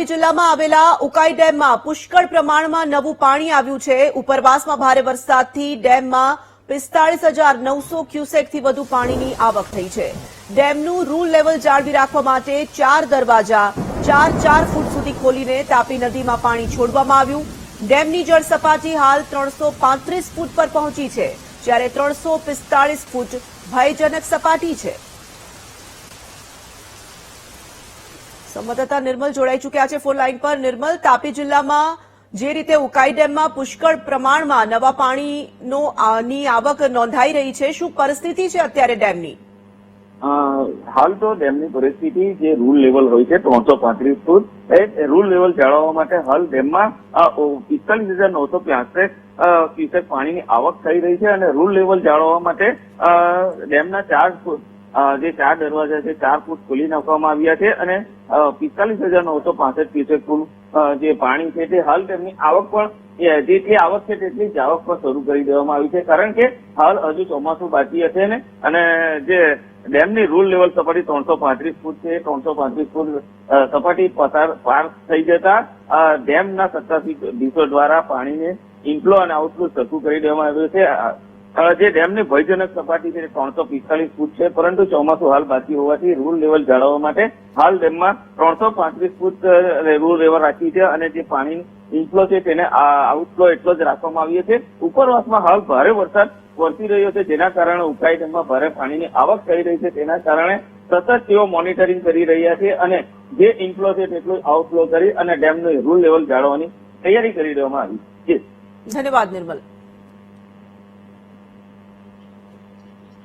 તાપી જિલ્લામાં આવેલા ઉકાઈ ડેમમાં પુષ્કળ પ્રમાણમાં નવું પાણી આવ્યું છે. ઉપરવાસમાં ભારે વરસાદથી ડેમમાં પિસ્તાળીસ હજાર નવસો ક્યુસેકથી વધુ પાણીની આવક થઈ છે. ડેમનું રૂલ લેવલ જાળવી રાખવા માટે ચાર દરવાજા ચાર ચાર ફૂટ સુધી ખોલીને તાપી નદીમાં પાણી છોડવામાં આવ્યું. ડેમની જળ સપાટી હાલ ત્રણસો પાંત્રીસ ફૂટ પર પહોંચી છે, જ્યારે ત્રણસો પિસ્તાળીસ ફૂટ ભયજનક સપાટી છે. સંવાદદાતા નિર્મલ જોડાઈ ચૂક્યા છે ફોન લાઈન પર. નિર્મલ, તાપી જિલ્લામાં જે રીતે ઉકાઈ ડેમમાં પુષ્કળ પ્રમાણમાં નવા પાણીનો ની આવક નોંધાઈ રહી છે, શું પરિસ્થિતિ છે અત્યારે ડેમની? હાલ તો ડેમની પરિસ્થિતિ જે રૂલ લેવલ હોય છે, ત્રણસો પાંત્રીસ ફૂટ, એ રૂલ લેવલ જાળવવા માટે હાલ ડેમમાં પિસ્તાલીસ હજાર નવસો પ્યાસઠ ક્યુસેક પાણીની આવક થઈ રહી છે અને રૂલ લેવલ જાળવવા માટે ડેમના ચાર જે ચાર દરવાજા છે, ચાર ફૂટ ખોલી નાખવામાં આવ્યા છે અને પિસ્તાલીસ હજાર નવસો પાસઠ ક્યુસેક ફૂલ. જે પાણી છે તે હાલ તેમની આવક પણ જેટલી આવક છે તેટલી જ આવક પણ શરૂ કરી દેવામાં આવી છે. કારણ કે હાલ હજુ ચોમાસું બાકી હશે ને, અને જે ડેમની રૂલ લેવલ સપાટી ત્રણસો પાંત્રીસ ફૂટ છે. ત્રણસો પાંત્રીસ ફૂટ સપાટી પસાર, પાર થઈ જતા ડેમના સત્તાધીશો દ્વારા પાણીને ઇન્ફ્લો અને આઉટફ્લો સરખું કરી દેવામાં આવ્યું છે. જે ડેમની ભયજનક સપાટી છે, ત્રણસો પિસ્તાલીસ ફૂટ છે, પરંતુ ચોમાસું હાલ બાકી હોવાથી રૂલ લેવલ જાળવવા માટે હાલ ડેમમાં ત્રણસો પાંત્રીસ ફૂટ રૂલ લેવલ રાખી છે અને જે પાણી ઇન્ફ્લો છે તેને આઉટફ્લો એટલો જ રાખવામાં આવ્યો છે. ઉપરવાસમાં હાલ ભારે વરસાદ વરસી રહ્યો છે, જેના કારણે ઉકાઈ ડેમમાં ભારે પાણીની આવક થઈ રહી છે. તેના કારણે સતત તેઓ મોનિટરિંગ કરી રહ્યા છે અને જે ઇન્ફ્લો છે તેટલું આઉટફ્લો કરી અને ડેમનું રૂલ લેવલ જાળવવાની તૈયારી કરી દેવામાં આવી છે. ધન્યવાદ, નિર્મલ.